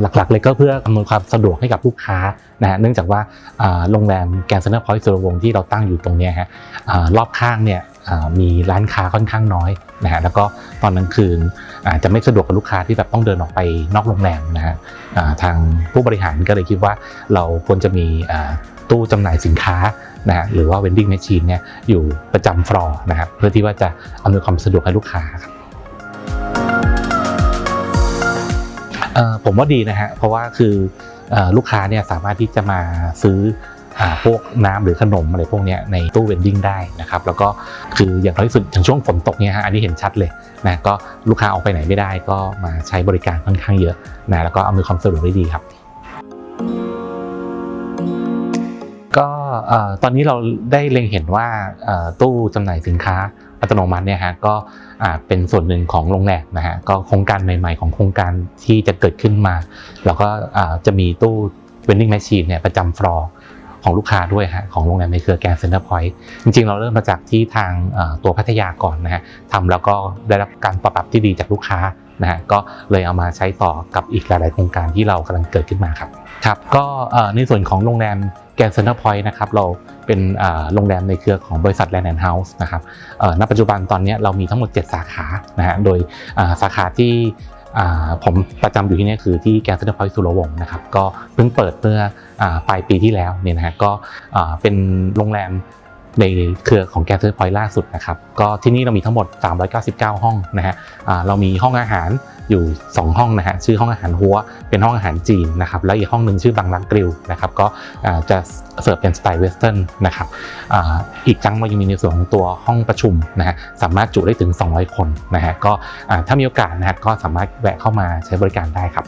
หลักๆเลยก็เพื่ออำนวยความสะดวกให้กับลูกค้านะฮะเนื่องจากว่าโรงแรมแกรนด์เซนเตอร์พอยต์สุรวงศ์ที่เราตั้งอยู่ตรงนี้ฮะรอบข้างเนี่ยมีร้านค้าค่อนข้างน้อยนะฮะแล้วก็ตอนกลางคืนอาจจะไม่สะดวกกับลูกค้าที่แบบต้องเดินออกไปนอกโรงแรมนะฮะทางผู้บริหารก็เลยคิดว่าเราควรจะมีตู้จำหน่ายสินค้านะฮะหรือว่า vending machine เนี่ยอยู่ประจำฟลอร์นะครับเพื่อที่ว่าจะอำนวยความสะดวกให้ลูกค้าครับ ผมว่าดีนะฮะเพราะว่าคืออลูกค้าเนี่ยสามารถที่จะมาซื้อพวกน้ำหรือขนมอะไรพวกเนี้ยในตู้เวนดิ้งได้นะครับแล้วก็คืออย่างน้อยที่สุดอย่างช่วงฝนตกเนี่ยฮะอันนี้เห็นชัดเลยนะก็ลูกค้าออกไปไหนไม่ได้ก็มาใช้บริการค่อนข้างเยอะนะแล้วก็เอำนวยความสะดวกได้ดีครับ ก็ตอนนี้เราได้เล็งเห็นว่าตู้จำหน่ายสินค้า อัตโนมัติเนี่ยฮะก็เป็นส่วนหนึ่งของโรงแรมนะฮะก็โครงการใหม่ ๆ ของโครงการที่จะเกิดขึ้นมา แล้วก็จะมีตู้เวนดิ้งแมชชีนเนี่ยประจำฟลอร์ ของลูกค้าด้วยฮะของโรงแรมในเครือแกรนด์เซ็นเตอร์พอยต์จริง ๆ เราเริ่มมาจากที่ทางตัวพัทยาก่อนนะฮะทำแล้วก็ได้รับการตอบรับที่ดีจากลูกค้านะฮะก็เลยเอามาใช้ต่อกับอีกหลาย ๆ โครงการที่เรากำลังเกิดขึ้นมาครับครับก็ในส่วนของโรงแรมแกรนด์เซ็นเตอร์พอยต์นะครับเราเป็นโรงแรมในเครือของบริษัทแลนด์เฮาส์นะครับณปัจจุบันตอนนี้เรามีทั้งหมด 7 สาขานะฮะโดยสาขาที่ ผมประจำอยู่ที่นี่คือที่แกนเซ็นเตอร์พอยต์สุรวงศ์นะครับก็เพิ่งเปิดเมื่ออปลายปีที่แล้วเนี่ยนะฮะก็เป็นโรงแรม ในเครือของแกรนด์เซอร์พอยต์ล่าสุดนะครับ ก็ที่นี่เรามีทั้งหมด 399 ห้องนะฮะเรามีห้องอาหารอยู่ 2 ห้องนะฮะชื่อห้องอาหารหัว เป็นห้องอาหารจีนนะครับแล้วอีกห้องหนึ่งชื่อบางรักกริลนะครับก็จะเสิร์ฟเป็นสไตล์เวสเทิร์นนะครับอ,อีกจังเรายังมีในส่วนของตัวห้องประชุมนะฮะสามารถจุได้ถึง 200 คนนะฮะก็ถ้ามีโอกาสนะฮะก็สามารถแวะเข้ามาใช้บริการได้ครับ